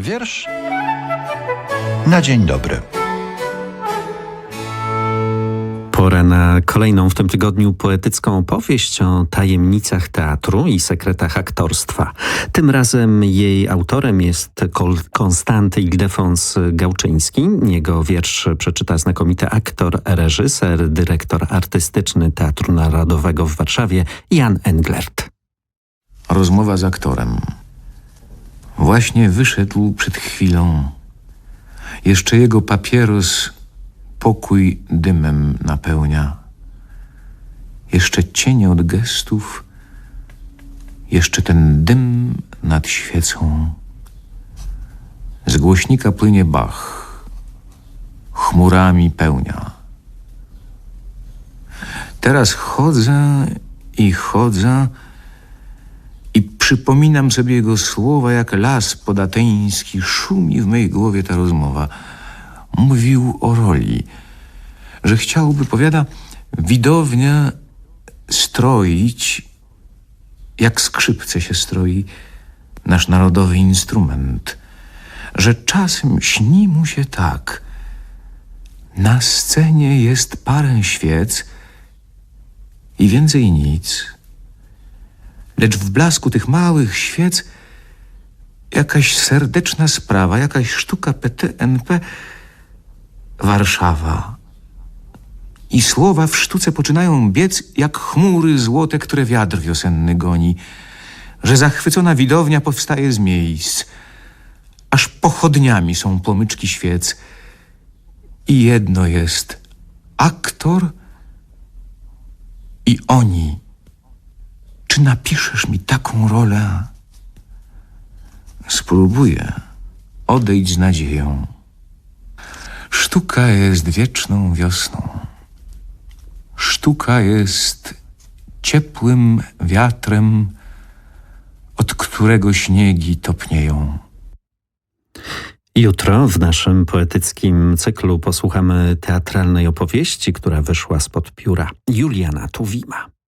Wiersz na dzień dobry. Pora na kolejną w tym tygodniu poetycką opowieść o tajemnicach teatru i sekretach aktorstwa. Tym razem jej autorem jest Kol- Konstanty Ildefons Gałczyński. Jego wiersz przeczyta znakomity aktor, reżyser, dyrektor artystyczny Teatru Narodowego w Warszawie Jan Englert. Rozmowa z aktorem. Właśnie wyszedł przed chwilą. Jeszcze jego papieros pokój dymem napełnia. Jeszcze cienie od gestów, jeszcze ten dym nad świecą. Z głośnika płynie Bach, chmurami pełnia. Teraz chodzę i chodzę, przypominam sobie jego słowa, jak las podateński. Szumi w mej głowie ta rozmowa. Mówił o roli, że chciałby, powiada, widownię stroić, jak skrzypce się stroi, nasz narodowy instrument. Że czasem śni mu się tak. Na scenie jest parę świec i więcej nic. Lecz w blasku tych małych świec jakaś serdeczna sprawa, jakaś sztuka PTNP Warszawa. I słowa w sztuce poczynają biec jak chmury złote, które wiatr wiosenny goni, że zachwycona widownia powstaje z miejsc, aż pochodniami są płomyczki świec. I jedno jest aktor i oni. Czy napiszesz mi taką rolę? Spróbuję. Odejdź z nadzieją. Sztuka jest wieczną wiosną. Sztuka jest ciepłym wiatrem, od którego śniegi topnieją. Jutro w naszym poetyckim cyklu posłuchamy teatralnej opowieści, która wyszła spod pióra Juliana Tuwima.